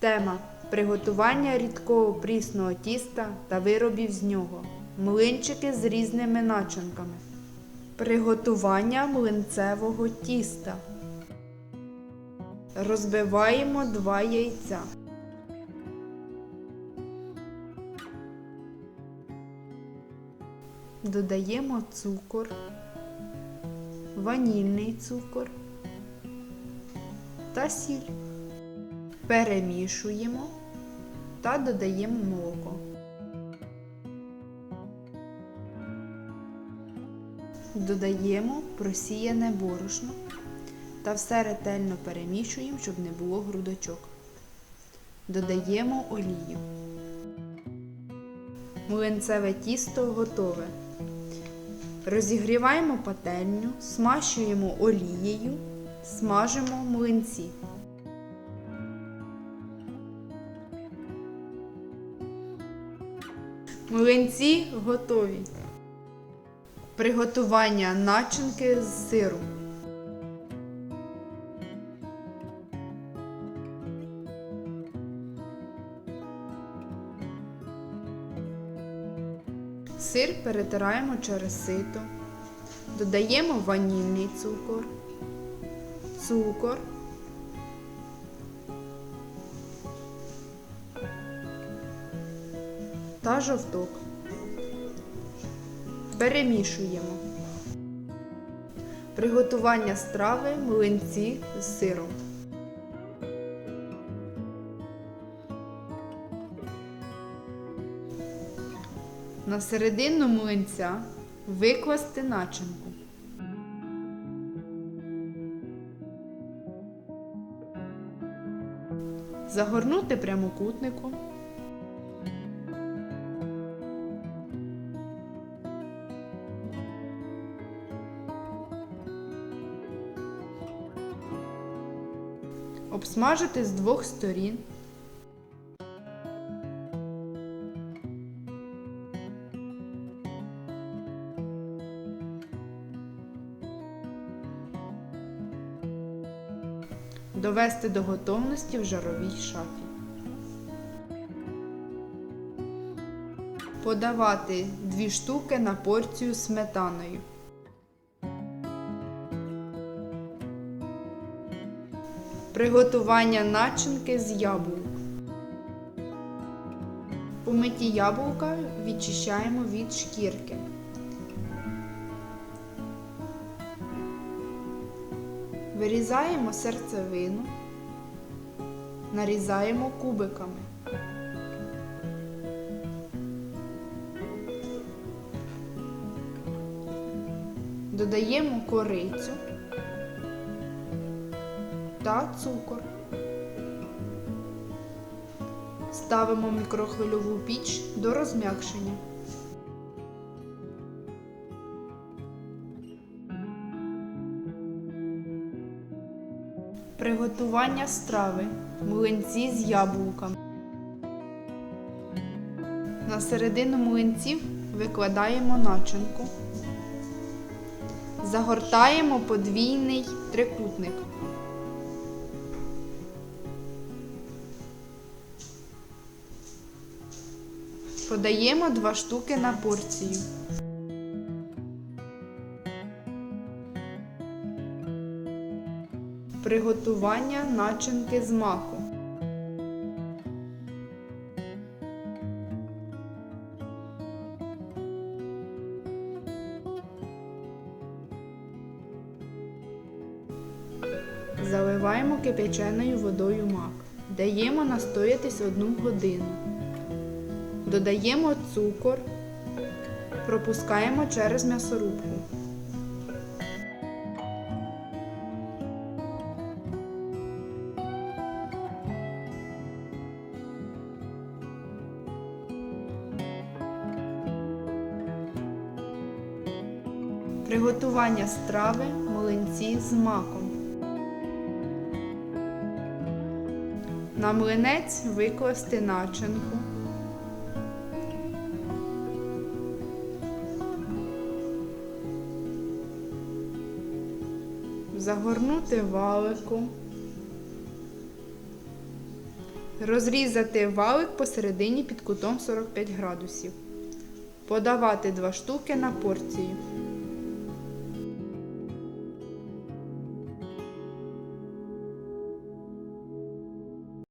Тема приготування рідкого прісного тіста та виробів з нього. Млинчики з різними начинками. Приготування млинцевого тіста. Розбиваємо два яйця. Додаємо цукор, ванільний цукор та сіль. Перемішуємо та додаємо молоко. Додаємо просіяне борошно та все ретельно перемішуємо, щоб не було грудочок. Додаємо олію. Млинцеве тісто готове. Розігріваємо пательню, смащуємо олією, смажимо млинці. Млинці готові. Приготування начинки з сиру. Сир перетираємо через сито. Додаємо ванільний цукор, цукор, та жовток. Перемішуємо. Приготування страви млинці з сиром. На середину млинця викласти начинку. Загорнути прямокутником. Обсмажити з двох сторін. Довести до готовності в жаровій шафі. Подавати дві штуки на порцію сметаною. Приготування начинки з яблук. Помиті яблука відчищаємо від шкірки. Вирізаємо серцевину, нарізаємо кубиками. Додаємо корицю та цукор. Ставимо мікрохвильову піч до розм'якшення. Приготування страви. Млинці з яблуками. На середину млинців викладаємо начинку. Загортаємо подвійний трикутник. Подаємо два штуки на порцію. Приготування начинки з маку. Заливаємо кип'яченою водою мак. Даємо настоятись одну годину. Додаємо цукор, пропускаємо через м'ясорубку. Приготування страви млинці з маком. На млинець викласти начинку. Загорнути валику, Розрізати валик посередині під кутом 45 градусів. Подавати 2 штуки на порцію.